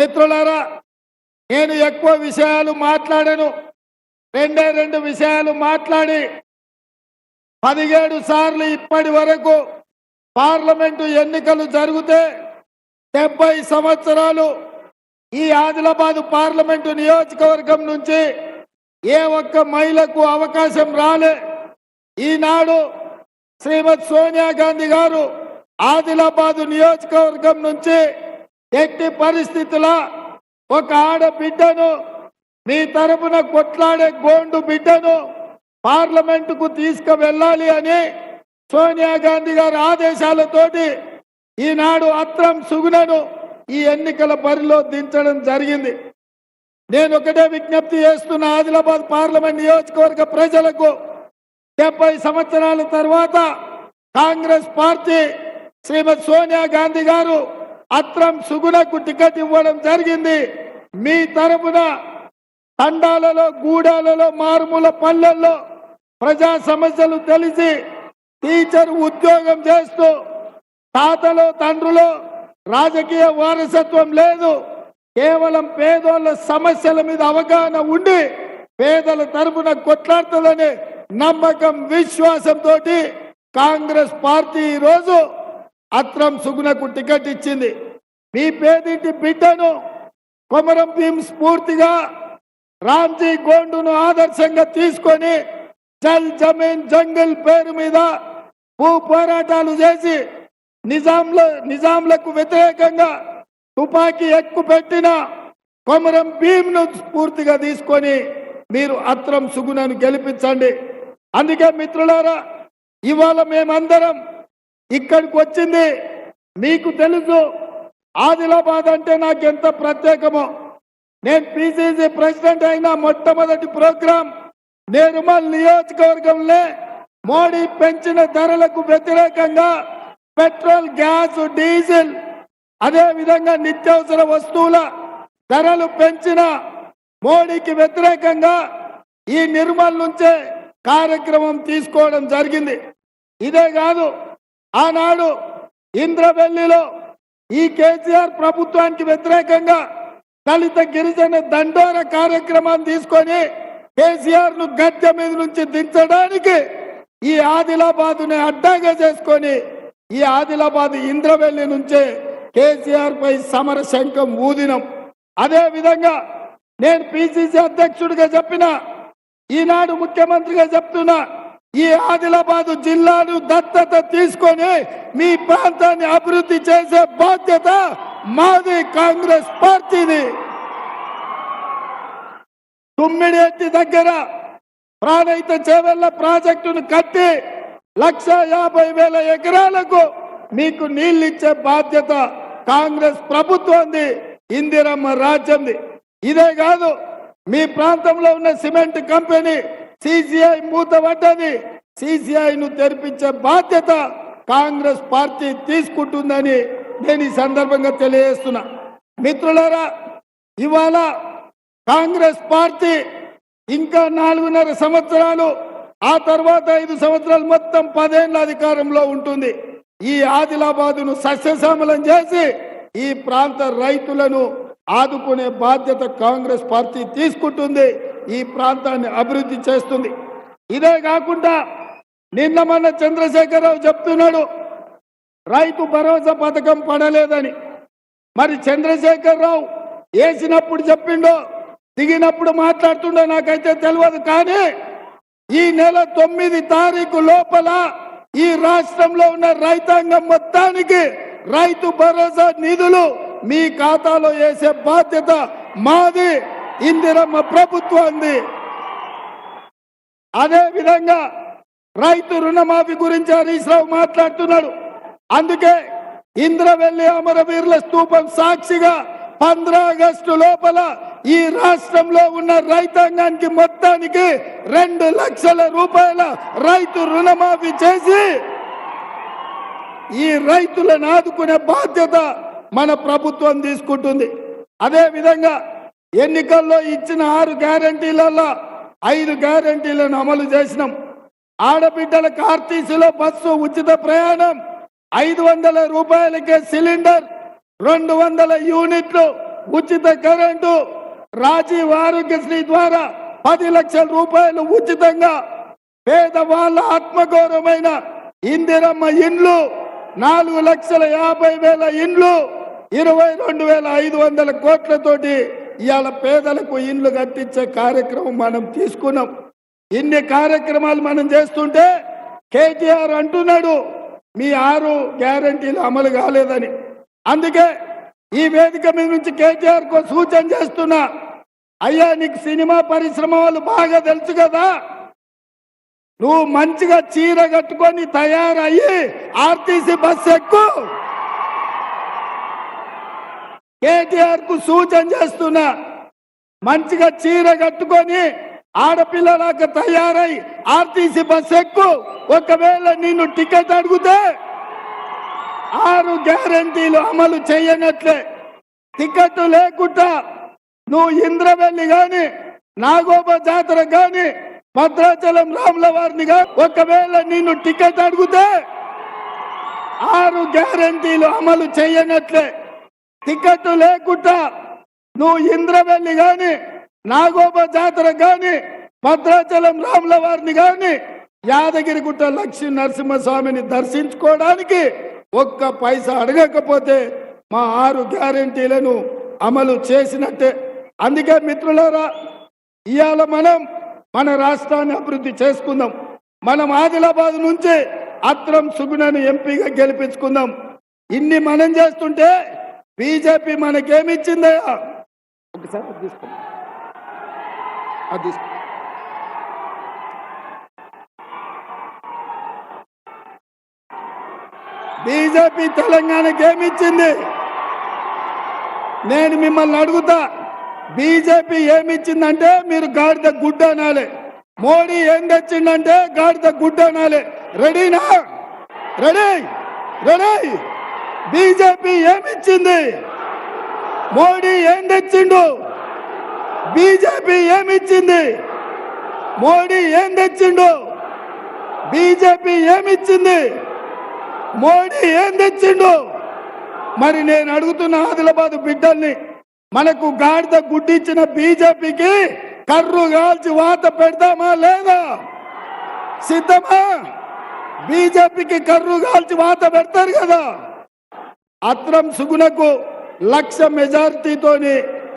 మిత్రులారా నేను ఎక్కువ విషయాలు మాట్లాడను. రెండే రెండు విషయాలు మాట్లాడి పదిహేడు సార్లు ఇప్పటి వరకు పార్లమెంటు ఎన్నికలు జరిగితే డెబ్బై సంవత్సరాలు ఈ ఆదిలాబాద్ పార్లమెంటు నియోజకవర్గం నుంచి ఏ ఒక్క మహిళకు అవకాశం రాలే. ఈనాడు శ్రీమతి సోనియా గాంధీ గారు ఆదిలాబాద్ నియోజకవర్గం నుంచి ఎట్టి పరిస్థితుల ఒక ఆడబిడ్డను మీ తరపున కొట్లాడే గోండు బిడ్డను పార్లమెంటుకు తీసుకువెళ్ళాలి అని సోనియా గాంధీ గారి ఆదేశాలతోటి ఈనాడు అత్రం సుగుణను ఈ ఎన్నికల బరిలో దించడం జరిగింది. నేను ఒకటే విజ్ఞప్తి చేస్తున్న ఆదిలాబాద్ పార్లమెంట్ నియోజకవర్గ ప్రజలకు డెబ్బై సంవత్సరాల తర్వాత కాంగ్రెస్ పార్టీ శ్రీమతి సోనియా గాంధీ గారు అత్రం సుగుణకు టికెట్ ఇవ్వడం జరిగింది. మీ తరపున తండాలలో గూడాలలో మారుమూల పల్లెల్లో ప్రజా సమస్యలు తెలిసి టీచర్ ఉద్యోగం చేస్తూ తాతలు తండ్రులు రాజకీయ వారసత్వం లేదు. కేవలం పేదోళ్ళ సమస్యల మీద అవగాహన ఉండి పేదల తరపున కొట్లాడుతుందనే నమ్మకం విశ్వాసంతో కాంగ్రెస్ పార్టీ ఈరోజు అత్రం సుగుణకు టికెట్ ఇచ్చింది. మీ పేదింటి బిడ్డను కొమరం భీం స్ఫూర్తిగా రామ్జీ గోండును ఆదర్శంగా తీసుకొని జల్ జమీన్ జంగల్ పేరు మీద భూ పోరాటాలు చేసి నిజాంల నిజాంలకు వ్యతిరేకంగా తుపాకీ ఎక్కు పెట్టిన కొమరం భీమ్ను స్ఫూర్తిగా తీసుకొని మీరు అత్రం సుగుణను గెలిపించండి. అందుకే మిత్రులారా ఇవాళ మేమందరం ఇక్కడికి వచ్చింది. మీకు తెలుసు ఆదిలాబాద్ అంటే నాకు ఎంత ప్రత్యేకమో. నేను పిసిసి ప్రెసిడెంట్ అయిన మొట్టమొదటి ప్రోగ్రాం నేరుమల్ నియోజకవర్గంలో మోడీ పెంచిన ధరలకు వ్యతిరేకంగా పెట్రోల్ గ్యాస్ డీజిల్ అదే విధంగా నిత్యావసర వస్తువుల ధరలు పెంచిన మోడీకి వ్యతిరేకంగా ఈ నిర్మల్ నుంచే కార్యక్రమం తీసుకోవడం జరిగింది. ఇదే కాదు ఆనాడు ఇంద్రవెల్లిలో ఈ కేసీఆర్ ప్రభుత్వానికి వ్యతిరేకంగా దళిత గిరిజన దండోర కార్యక్రమాన్ని తీసుకొని కేసీఆర్ను గద్దె మీద నుంచి దించడానికి ఈ ఆదిలాబాద్ని అడ్డాగా చేసుకొని ఈ ఆదిలాబాద్ ఇంద్రవెల్లి నుంచే కేసీఆర్ పై సమర శంఖం ఊదినం. అదే విధంగా నేను పిసిసి అధ్యక్షుడిగా చెప్పిన ఈనాడు ముఖ్యమంత్రిగా చెప్తున్నా ఈ ఆదిలాబాద్ జిల్లాను దత్తత తీసుకొని మీ ప్రాంతాన్ని అభివృద్ధి చేసే బాధ్యత మాది కాంగ్రెస్ పార్టీది. తుమ్మిడేటి దగ్గర ప్రాణహిత చేవెళ్ళ ప్రాజెక్టును కట్టి లక్ష యాభై వేల ఎకరాలకు మీకు నీళ్ళిచ్చే బాధ్యత కాంగ్రెస్ ప్రభుత్వంది ఇందిరమ్మ రాజ్యంది. ఇదే కాదు మీ ప్రాంతంలో ఉన్న సిమెంట్ కంపెనీ సిసిఐ మూతపడ్డది సిసిఐ ను తెరిపించే బాధ్యత కాంగ్రెస్ పార్టీ తీసుకుంటుందని నేను ఈ సందర్భంగా తెలియజేస్తున్నా. మిత్రులారా ఇవాళ కాంగ్రెస్ పార్టీ ఇంకా నాలుగున్నర సంవత్సరాలు ఆ తర్వాత ఐదు సంవత్సరాలు మొత్తం పదేళ్ళ అధికారంలో ఉంటుంది. ఈ ఆదిలాబాదును సస్యశ్యామలం చేసి ఈ ప్రాంత రైతులను ఆదుకునే బాధ్యత కాంగ్రెస్ పార్టీ తీసుకుంటుంది. ఈ ప్రాంతాన్ని అభివృద్ధి చేస్తుంది. ఇదే కాకుండా నిన్న మొన్న చంద్రశేఖరరావు చెప్తున్నాడు రైతు భరోసా పథకం పడలేదని. మరి చంద్రశేఖరరావు వేసినప్పుడు చెప్పిండో దిగినప్పుడు మాట్లాడుతుండో నాకైతే తెలియదు కానీ ఈ నెల తొమ్మిది తారీఖు లోపల ఈ రాష్ట్రంలో ఉన్న రైతాంగం మొత్తానికి రైతు భరోసా నిధులు మీ ఖాతాలో వేసే బాధ్యత మాది. ఇందిరమ్మ ప్రభుత్వాన్ని. అదే విధంగా రైతు రుణమాఫీ గురించి హరీష్ రావు మాట్లాడుతున్నాడు. అందుకే ఇంద్రవెల్లి అమరవీరుల స్తూపం సాక్షిగా పంద్ర ఆగస్టు లోపల ఈ రాష్ట్రంలో ఉన్న రైతాంగానికి మొత్తానికి రెండు లక్షల రూపాయల రైతు రుణమాఫీ చేసి ఈ రైతులను ఆదుకునే బాధ్యత మన ప్రభుత్వం తీసుకుంటుంది. అదే విధంగా ఎన్నికల్లో ఇచ్చిన ఆరు గ్యారంటీలలో ఐదు గ్యారంటీలను అమలు చేసినాం. ఆడబిడ్డలకు ఆర్టీసీలో బస్సు ఉచిత ప్రయాణం ఐదు వందల రూపాయలకే సిలిండర్ రెండు వందల యూనిట్లు ఉచిత కరెంటు రాజీవ్ ఆరోగ్యశ్రీ ద్వారా పది లక్షల రూపాయలు ఉచితంగా. పేదవాళ్ళ ఆత్మగౌరవమైన ఇందిరమ్మ ఇండ్లు నాలుగు లక్షల యాభై వేల ఇండ్లు ఇరవై రెండు వేల ఐదు వందల కోట్లతోటి ఇవాళ పేదలకు ఇండ్లు కట్టించే కార్యక్రమం మనం తీసుకున్నాం. ఇన్ని కార్యక్రమాలు మనం చేస్తుంటే కేటీఆర్ అంటున్నాడు మీ ఆరు గ్యారంటీలు అమలు కాలేదని. అందుకే ఈ వేదిక మీద నుంచి కేటీఆర్కు సూచన చేస్తున్నా అయ్యా నీకు సినిమా పరిశ్రమ వాళ్ళు బాగా తెలుసు కదా. నువ్వు మంచిగా చీర కట్టుకొని తయారయ్యి ఆర్టీసీ బస్సు ఎక్కువ కేటీఆర్కు సూచన చేస్తున్నా మంచిగా చీర కట్టుకొని ఆడపిల్లలాగా తయారై ఆర్టీసీ బస్ ఎక్కు. ఒకవేళ నిన్ను టికెట్ అడిగితే ఆరు గ్యారంటీలు అమలు చేయనట్లే. టికెట్ లేకుండా నువ్వు ఇంద్రవెల్లి గాని నాగోబ జాతర గాని భద్రాచలం రాముల వారిని ఒకవేళ నిన్ను టికెట్ అడిగితే ఆరు గ్యారంటీలు అమలు చేయనట్లే. టికెట్ లేకుండా నువ్వు ఇంద్రవెల్లి గాని నాగోబ జాతర గాని భద్రాచలం రాముల వారిని గాని యాదగిరిగుట్ట లక్ష్మీ నరసింహస్వామిని దర్శించుకోవడానికి ఒక్క పైసా అడగకపోతే మా ఆరు గ్యారంటీలను అమలు చేసినట్టే. అందుకే మిత్రులారా ఇవాళ మనం మన రాష్ట్రాన్ని అభివృద్ధి చేసుకుందాం. మనం ఆదిలాబాద్ నుంచి అత్రం సుగుణను ఎంపీగా గెలిపించుకుందాం. ఇన్ని మనం చేస్తుంటే బీజేపీ మనకేమిచ్చిందయ్యా? ఒకసారి అది తీసుకో అది తీసుకో. బీజేపీ తెలంగాణకి ఏమిచ్చింది నేను మిమ్మల్ని అడుగుతా బీజేపీ ఏమిచ్చిందంటే మీరు గాడిద గుడ్డ అనాలి. మోడీ ఏం తెచ్చిండంటే గాడిద గుడ్డ అనాలి. రెడీనా? రెడీ? రెడీ? బీజేపీ ఏమిచ్చింది? మోడీ ఏం తెచ్చిండు? బీజేపీ ఏమిచ్చింది? మోడీ ఏం తెచ్చిండు? బీజేపీ ఏమిచ్చింది? మోడీ ఏం తెచ్చిండు? మరి నేను అడుగుతున్న ఆదిలాబాద్ బిడ్డల్ని మనకు గాడిద గుడ్డిచ్చిన బీజేపీకి కర్రు కాల్చి వాత పెడదామా లేదా? సిద్ధమా? బీజేపీకి కర్రు కాల్చి వాత పెడతారు కదా? అత్రం సుగుణకు లక్ష మెజార్టీతోని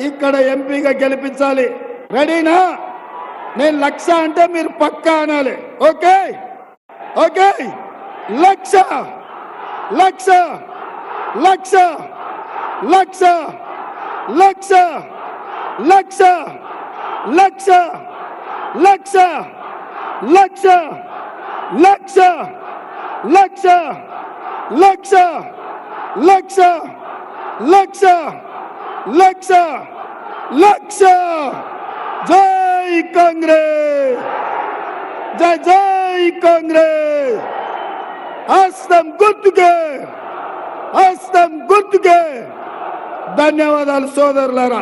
ఇక్కడ ఎంపీగా గెలిపించాలి రెడీనా నేను లక్ష అంటే మీరు పక్కా అనాలి ఓకే ఓకే లక్ష లక్ష లక్ష లక్ష లక్ష లక్ష లక్ష లక్ష లక్ష లక్ష లక్ష లక్ష लक्ष लक्ष लक्ष लक्ष जय काँग्रेस जय जय काँग्रेस हस्तम గుర్తుకే హస్తం గుర్తుకే ధన్యవాదాలు సోదరులరా